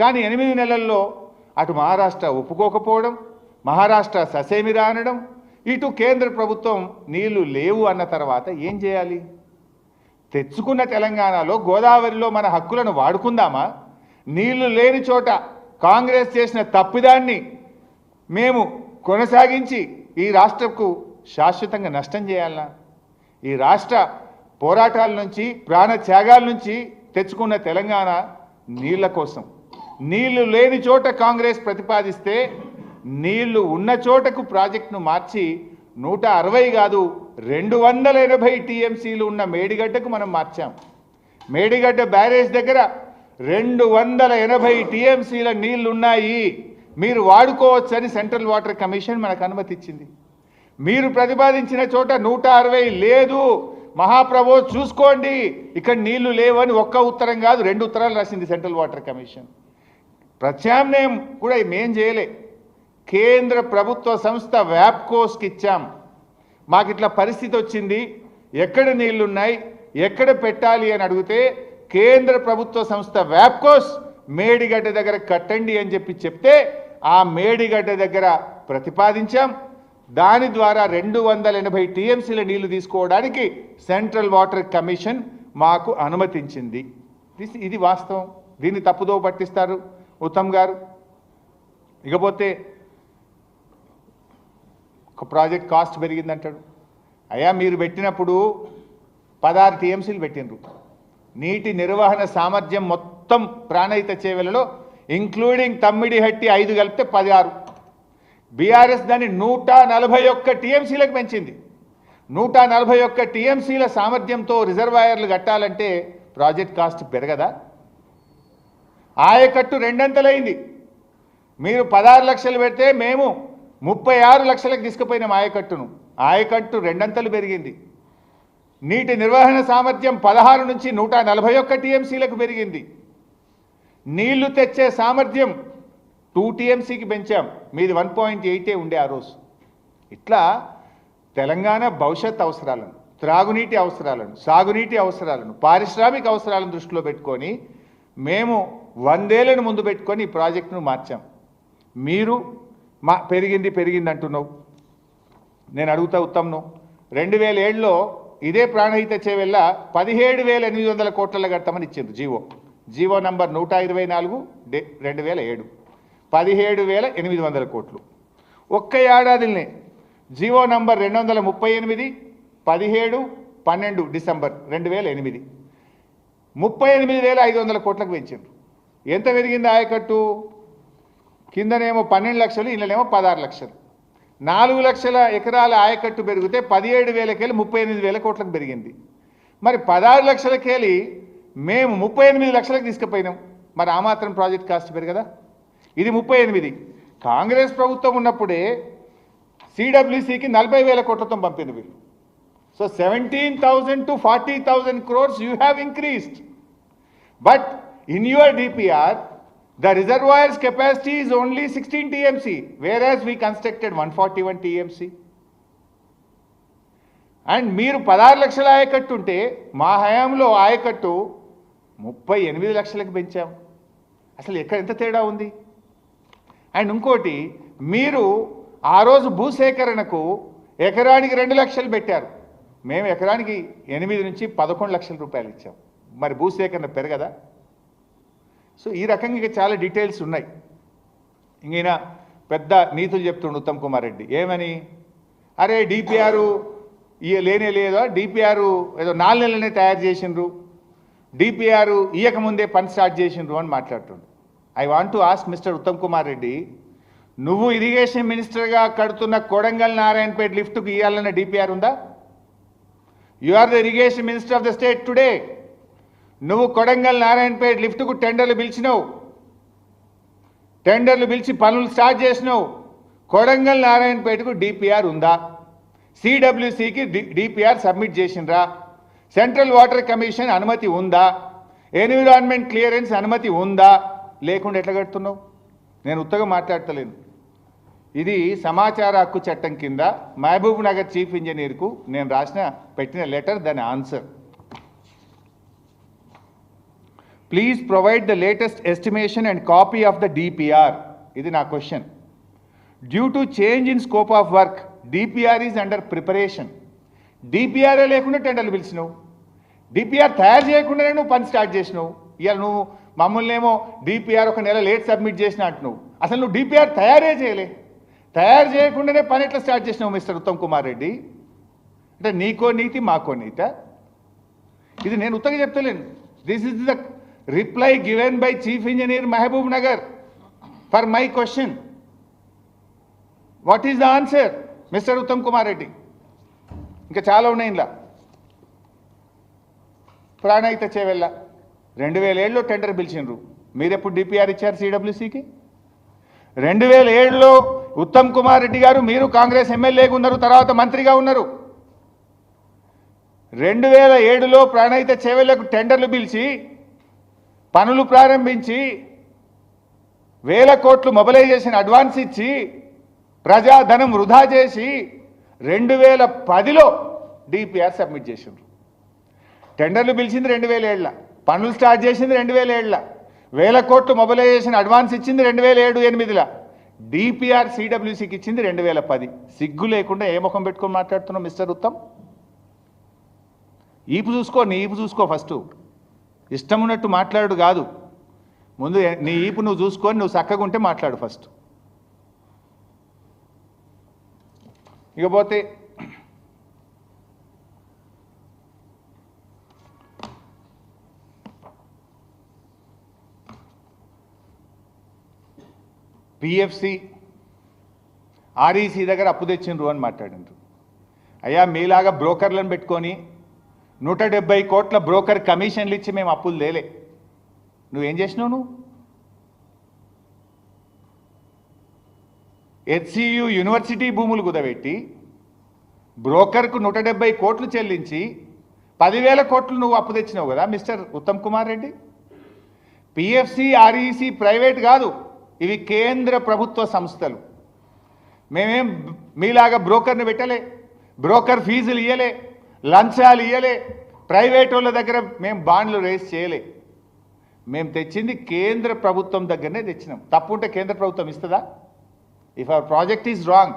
కానీ ఎనిమిది నెలల్లో అటు మహారాష్ట్ర ఒప్పుకోకపోవడం మహారాష్ట్ర ససేమిరా అనడం ఇటు కేంద్ర ప్రభుత్వం నీళ్ళు లేవు అన్న తర్వాత ఏం చేయాలి? తెచ్చుకున్న తెలంగాణలో గోదావరిలో మన హక్కులను వాడుకుందామా? నీళ్ళు లేని చోట కాంగ్రెస్ చేసిన తప్పిదాన్ని మేము కొనసాగించి ఈ రాష్ట్రకు శాశ్వతంగా నష్టం చేయాలనా ఈ రాష్ట్ర పోరాటాల నుంచి ప్రాణ త్యాగాల నుంచి తెచ్చుకున్న తెలంగాణ నీళ్ళ కోసం. నీళ్ళు లేని చోట కాంగ్రెస్ ప్రతిపాదిస్తే నీళ్ళు ఉన్న చోటకు ప్రాజెక్టును మార్చి నూట అరవై కాదు రెండు వందల ఎనభై టీఎంసీలు ఉన్న మేడిగడ్డకు మనం మార్చాం. మేడిగడ్డ బ్యారేజ్ దగ్గర రెండు వందల ఎనభై టీఎంసీల నీళ్ళు ఉన్నాయి మీరు వాడుకోవచ్చని సెంట్రల్ వాటర్ కమిషన్ మనకు అనుమతి ఇచ్చింది మీరు ప్రతిపాదించిన చోట నూట అరవై లేదు. మహాప్రభో చూసుకోండి ఇక్కడ నీళ్ళు లేవని ఒక్క ఉత్తరం కాదు రెండు ఉత్తరాలు రాసింది సెంట్రల్ వాటర్ కమిషన్. ప్రత్యామ్నాయం కూడా మేం చేయలే. కేంద్ర ప్రభుత్వ సంస్థ వ్యాప్కోస్కి ఇచ్చాం. మాకు ఇట్లా పరిస్థితి వచ్చింది. ఎక్కడ నీళ్ళున్నాయి? ఎక్కడ పెట్టాలి అని అడిగితే కేంద్ర ప్రభుత్వ సంస్థ వ్యాప్కోస్ మేడిగడ్డ దగ్గర కట్టండి అని చెప్పి చెప్తే ఆ మేడిగడ్డ దగ్గర ప్రతిపాదించాం. దాని ద్వారా రెండు వందల ఎనభై టీఎంసీల నీళ్ళు తీసుకోవడానికి సెంట్రల్ వాటర్ కమిషన్ మాకు అనుమతించింది. ఇది వాస్తవం. దీన్ని తప్పుదో పట్టిస్తారు. ఉత్తమ్ గారు. ఇకపోతే ఒక ప్రాజెక్ట్ కాస్ట్ పెరిగిందంటాడు. అయ్యా మీరు పెట్టినప్పుడు పదహారు టీఎంసీలు పెట్టినరు నీటి నిర్వహణ సామర్థ్యం మొత్తం ప్రాణహిత చేవెలలో ఇంక్లూడింగ్ తమ్మిడి హట్టి ఐదు కలిపితే పదహారు. బీఆర్ఎస్ దాన్ని నూట నలభై ఒక్క టీఎంసీలకు పెంచింది. నూట నలభై ఒక్క టీఎంసీల సామర్థ్యంతో రిజర్వాయర్లు కట్టాలంటే ప్రాజెక్ట్ కాస్ట్ పెరగదా? ఆయకట్టు రెండంతలైంది. మీరు పదహారు లక్షలు పెడితే మేము ముప్పై ఆరు లక్షలకు తీసుకుపోయినాం ఆయకట్టును. ఆయకట్టు రెండంతలు పెరిగింది. నీటి నిర్వహణ సామర్థ్యం పదహారు నుంచి నూట నలభై ఒక్క టీఎంసీలకు పెరిగింది. నీళ్ళు తెచ్చే సామర్థ్యం టూ టీఎంసీకి పెంచాం. మీది వన్ పాయింట్ ఎయిటే ఉండే ఆ రోజు. ఇట్లా తెలంగాణ భవిష్యత్ అవసరాలను త్రాగునీటి అవసరాలను సాగునీటి అవసరాలను పారిశ్రామిక అవసరాలను దృష్టిలో పెట్టుకొని మేము వందేళ్ళను ముందు పెట్టుకొని ఈ ప్రాజెక్టును మార్చాం. మీరు మా పెరిగింది పెరిగింది అంటున్నావు నేను అడుగుతా ఉత్తమ్ను రెండు వేల ఏడులో ఇదే ప్రాణహిత చేవెళ్ళ పదిహేడు వేల ఎనిమిది వందల కోట్ల కడతామని ఇచ్చిండ్రు జీవో. జీవో నంబర్ నూట ఇరవై నాలుగు డే రెండు వేల ఏడు. పదిహేడు వేల ఎనిమిది వందల కోట్లు. ఒక్క ఏడాదిని జీవో నంబర్ రెండు వందల ముప్పై ఎనిమిది పదిహేడు పన్నెండు డిసెంబర్ రెండు వేల ఎనిమిది. ముప్పై ఎనిమిది వేల ఐదు వందల కోట్లకు పెంచిండ్రు. ఎంత పెరిగింది ఆయకట్టు? కిందనేమో పన్నెండు లక్షలు ఇళ్ళనేమో పదహారు లక్షలు. నాలుగు లక్షల ఎకరాల ఆయకట్టు పెరిగితే పదిహేడు వేలకెళ్ళి ముప్పై ఎనిమిది వేల కోట్లకు పెరిగింది. మరి పదహారు లక్షలకెళ్ళి మేము ముప్పై ఎనిమిది లక్షలకు తీసుకుపోయినాం. మరి ఆ మాత్రం ప్రాజెక్ట్ కాస్ట్ పెరగదా? ఇది ముప్పై ఎనిమిది. కాంగ్రెస్ ప్రభుత్వం ఉన్నప్పుడే సిడబ్ల్యూసికి నలభై వేల కోట్లతో పంపింది వీళ్ళు. So seventeen thousand to forty thousand crores you have increased But in your DPR, the reservoir's capacity is only 16 TMC, whereas we constructed 141 TMC. And మీరు పదహారు లక్షల ఆయకట్టు ఉంటే మా హయాంలో ఆయకట్టు ముప్పై ఎనిమిది లక్షలకు పెంచాం. అసలు ఎక్కడ ఎంత తేడా ఉంది? అండ్ ఇంకోటి మీరు ఆ రోజు భూసేకరణకు ఎకరానికి రెండు లక్షలు పెట్టారు. మేము ఎకరానికి ఎనిమిది నుంచి పదకొండు లక్షల రూపాయలు ఇచ్చాం. మరి భూసేకరణ పెరగదా? సో ఈ రకంగా ఇంకా చాలా డీటెయిల్స్ ఉన్నాయి. ఇంకైనా పెద్ద నీతులు చెప్తుండు ఉత్తమ్ కుమార్ రెడ్డి. ఏమని? అరే డిపిఆర్ ఇయ లేనే లేదా? డిపిఆర్ ఏదో నాలుగు నెలలనే తయారు చేసిండ్రు. డిపిఆర్ ఇయ్యకముందే పని స్టార్ట్ చేసిండ్రు అని మాట్లాడుతుండు. I want to ask mister Uttam Kumar Reddy నువ్వు ఇరిగేషన్ మినిస్టర్గా కడుతున్న కొడంగల్ నారాయణపేట లిఫ్ట్కు ఇవ్వాలన్న డిపిఆర్ ఉందా? You are the irrigation minister of the state today నువ్వు కొడంగల్ నారాయణపేట లిఫ్ట్కు టెండర్లు పిలిచినావు. టెండర్లు పిలిచి పనులు స్టార్ట్ చేసినావు. కొడంగల్ నారాయణపేటకు డిపిఆర్ ఉందా? సిడబ్ల్యూసికి డిపిఆర్ సబ్మిట్ చేసినరా సెంట్రల్ వాటర్ కమిషన్ అనుమతి ఉందా? ఎన్విరాన్మెంట్ క్లియరెన్స్ అనుమతి ఉందా? లేకుండా ఎట్లా కడుతున్నావు? నేను ఉత్తగా మాట్లాడతలేను. ఇది సమాచార హక్కు చట్టం కింద మహబూబ్ నగర్ చీఫ్ ఇంజనీర్కు నేను రాసిన పెట్టిన లెటర్ దాని answer. Please provide the latest estimation and copy of the DPR ఇది నా question due to change in scope of work DPR is under preparation డిపిఆర్ఏ లేకుండా టెండర్లు పిలిచినావు? డిపిఆర్ తయారు చేయకుండానే నువ్వు పని స్టార్ట్ చేసినావు? ఇవాళ నువ్వు మమ్మల్ని ఏమో డిపిఆర్ ఒక నెల లేట్ సబ్మిట్ చేసిన అంటున్నావు. అసలు నువ్వు డిపిఆర్ తయారే చేయలే. తయారు చేయకుండానే పని ఎట్లా స్టార్ట్ చేసినావు మిస్టర్ ఉత్తమ్ కుమార్ రెడ్డి? అంటే నీకో నీతి మాకో నీత? ఇది నేను ఉత్తగా చెప్తలేను. This is the reply given by chief engineer Mahbubnagar for my question what is the answer mister Uttam Kumar Reddy? ఇంకా చాలా ఉన్నాయి ఇలా ప్రాణహిత చేవెళ్ళ. రెండు వేల ఏడులో టెండర్ పిలిచిండ్రు. మీరెప్పుడు డిపిఆర్ ఇచ్చారు సిడబ్ల్యూసికి రెండు వేల ఏడులో ఉత్తమ్ కుమార్ రెడ్డి గారు మీరు కాంగ్రెస్ ఎమ్మెల్యేగా ఉన్నారు తర్వాత మంత్రిగా ఉన్నారు. రెండు వేల ఏడులో ప్రాణహిత చేవెళ్ళకు టెండర్లు పిలిచి పనులు ప్రారంభించి వేల కోట్లు మొబలైజేషన్ అడ్వాన్స్ ఇచ్చి ప్రజాధనం వృధా చేసి రెండు వేల పదిలో డిపిఆర్ సబ్మిట్ చేసిండ్రు. టెండర్లు పిలిచింది రెండు వేల ఏళ్ళ పనులు స్టార్ట్ చేసింది రెండు వేల ఏళ్ళ వేల కోట్లు మొబలైజేషన్ అడ్వాన్స్ ఇచ్చింది రెండు వేల ఏడు ఎనిమిదిలో. డిపిఆర్ సిడబ్ల్యూసికి ఇచ్చింది రెండు వేల పది. సిగ్గు లేకుండా ఏ ముఖం పెట్టుకొని మాట్లాడుతున్నావు మిస్టర్ ఉత్తమ్? ఈపు చూసుకో నీ ఈపు చూసుకో ఫస్ట్. ఇష్టం ఉన్నట్టు మాట్లాడు కాదు. ముందు నీ ఈపు నువ్వు చూసుకొని నువ్వు చక్కగా ఉంటే మాట్లాడు ఫస్ట్. ఇకపోతే పిఎఫ్సి ఆర్ఈసీ దగ్గర అప్పు తెచ్చిండ్రు అని మాట్లాడిండ్రు. అయ్యా మీలాగా బ్రోకర్లను పెట్టుకొని నూట డెబ్బై కోట్ల బ్రోకర్ కమిషన్లు ఇచ్చి మేము అప్పులు లేలే నువ్వేం చేసినావు నువ్వు? హెచ్సియు యూనివర్సిటీ భూములు కుదబెట్టి బ్రోకర్కు నూట డెబ్బై కోట్లు చెల్లించి పదివేల కోట్లు నువ్వు అప్పు తెచ్చినావు కదా mister Uttam Kumar Reddy? PFC REC private కాదు. ఇవి కేంద్ర ప్రభుత్వ సంస్థలు. మేమేం మీలాగా బ్రోకర్ని పెట్టలే బ్రోకర్ ఫీజులు ఇయ్యలే లంచాలు ఇయ్యలే ప్రైవేట్ వాళ్ళ దగ్గర మేము బాండ్లు రేస్ చేయలే. మేము తెచ్చింది కేంద్ర ప్రభుత్వం దగ్గరనే తెచ్చినాం. తప్పు ఉంటే కేంద్ర ప్రభుత్వం ఇస్తుందా? If our project is wrong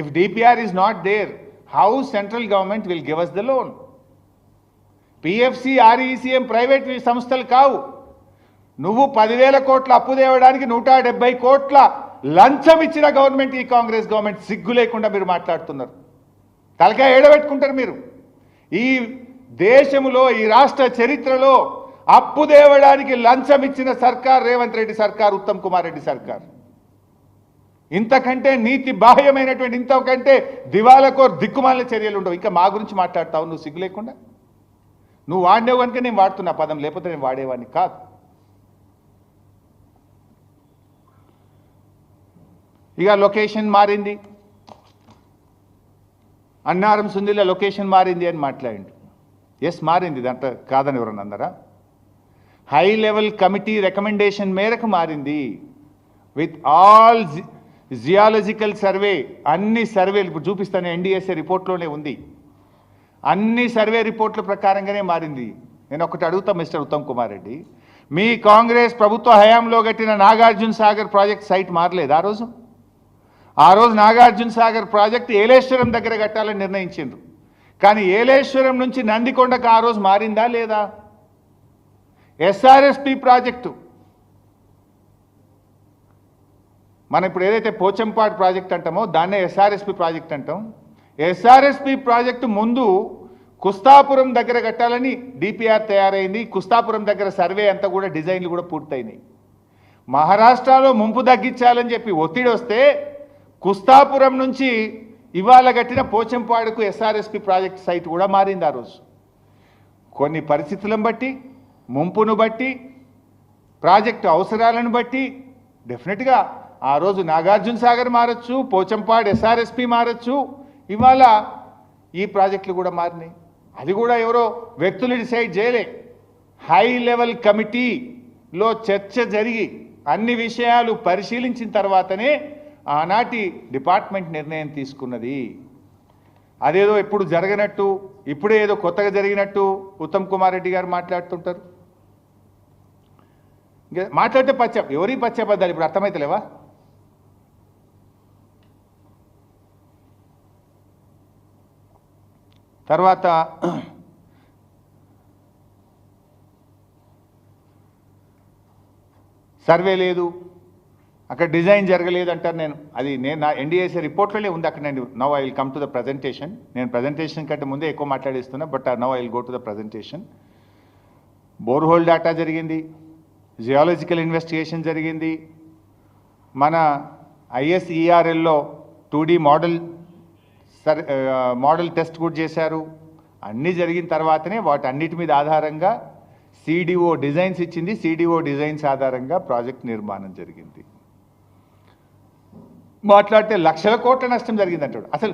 if DPR is not there how central government will give us the loan PFC ఆర్ఈసిఎం private సంస్థలు కావు. నువ్వు పదివేల కోట్ల అప్పు తేవడానికి నూట డెబ్బై కోట్ల లంచం ఇచ్చిన గవర్నమెంట్ ఈ కాంగ్రెస్ గవర్నమెంట్ సిగ్గు లేకుండా మీరు మాట్లాడుతున్నారు. తలకాయ ఏడబెట్టుకుంటారు మీరు. ఈ దేశములో ఈ రాష్ట్ర చరిత్రలో అప్పు దేవడానికి లంచం ఇచ్చిన సర్కార్ రేవంత్ రెడ్డి సర్కార్ ఉత్తమ్ కుమార్ రెడ్డి సర్కార్. ఇంతకంటే నీతి బాహ్యమైనటువంటి ఇంతకంటే దివాలకోర్ దిక్కుమాల చర్యలు ఉండవు. ఇంకా మా గురించి మాట్లాడతావు నువ్వు సిగ్గు లేకుండా? నువ్వు వాడినావు కనుక నేను వాడుతున్నా పదం లేకపోతే నేను వాడేవాడిని కాదు. ఇక లొకేషన్ మారింది. అన్నారం సుందిల లొకేషన్ మారింది అని మాట్లాడిండు. ఎస్ మారింది. దాంట్లో కాదని ఎవరన్నా అందరా హై లెవెల్ కమిటీ రికమెండేషన్ మేరకు మారింది. విత్ ఆల్ జియాలజికల్ సర్వే అన్ని సర్వేలు ఇప్పుడు చూపిస్తాను ఎన్డిఎస్ఏ రిపోర్ట్లోనే ఉంది. అన్ని సర్వే రిపోర్ట్ల ప్రకారంగానే మారింది. నేను ఒకటి అడుగుతా మిస్టర్ ఉత్తమ్ కుమార్ రెడ్డి. మీ కాంగ్రెస్ ప్రభుత్వ హయాంలో కట్టిన నాగార్జున సాగర్ ప్రాజెక్ట్ సైట్ మారలేదు ఆ రోజు? ఆ రోజు నాగార్జున సాగర్ ప్రాజెక్ట్ ఏలేశ్వరం దగ్గర కట్టాలని నిర్ణయించిండ్రు. కానీ ఏలేశ్వరం నుంచి నందికొండకు ఆ రోజు మారిందా లేదా? SRSP project. మనం ఇప్పుడు ఏదైతే పోచంపాడు ప్రాజెక్ట్ అంటామో దాన్నే ఎస్ఆర్ఎస్పి ప్రాజెక్ట్ అంటాం. ఎస్ఆర్ఎస్పి ప్రాజెక్టు ముందు కుస్తాపురం దగ్గర కట్టాలని డిపిఆర్ తయారైంది. కుస్తాపురం దగ్గర సర్వే అంతా కూడా డిజైన్లు కూడా పూర్తయినాయి. మహారాష్ట్రలో ముంపు తగ్గించాలని చెప్పి ఒత్తిడి వస్తే కుస్తాపురం నుంచి ఇవాళ కట్టిన పోచంపాడుకు ఎస్ఆర్ఎస్పి ప్రాజెక్ట్ సైట్ కూడా మారింది ఆ రోజు. కొన్ని పరిస్థితులను బట్టి ముంపును బట్టి ప్రాజెక్టు అవసరాలను బట్టి డెఫినెట్గా ఆ రోజు నాగార్జున సాగర్ మారచ్చు పోచంపాడు ఎస్ఆర్ఎస్పి మారచ్చు. ఇవాళ ఈ ప్రాజెక్టులు కూడా మారినాయి. అది కూడా ఎవరో వ్యక్తులు డిసైడ్ చేయలే. హై లెవెల్ కమిటీలో చర్చ జరిగి అన్ని విషయాలు పరిశీలించిన తర్వాతనే ఆనాటి డిపార్ట్మెంట్ నిర్ణయం తీసుకున్నది. అదేదో ఎప్పుడు జరగనట్టు ఇప్పుడే ఏదో కొత్తగా జరిగినట్టు ఉత్తమ్ కుమార్ రెడ్డి గారు మాట్లాడుతుంటారు. ఇంకా మాట్లాడితే పచ్చ ఎవరి పచ్చబద్దాలు ఇప్పుడు అర్థమైతలేవా? తర్వాత సర్వే లేదు. అక్కడ డిజైన్ జరగలేదు అంటారు నేను. అది నేను నా ఎన్డీఏసీ రిపోర్ట్లోనే ఉంది అక్కడ నేను. Now I will come to the presentation నేను ప్రజెంటేషన్ కంటే ముందే ఎక్కువ మాట్లాడిస్తున్నా but now I will go to the presentation borehole data జరిగింది. జియాలజికల్ ఇన్వెస్టిగేషన్ జరిగింది. మన ఐఎస్ఈఆర్ఎల్లో two D model sir model test కూడా చేశారు. అన్నీ జరిగిన తర్వాతనే వాటి అన్నిటి మీద ఆధారంగా సిడిఓ డిజైన్స్ ఇచ్చింది. సిడిఓ డిజైన్స్ ఆధారంగా ప్రాజెక్ట్ నిర్మాణం జరిగింది. మాట్లాడితే లక్షల కోట్ల నష్టం జరిగింది అంటాడు అసలు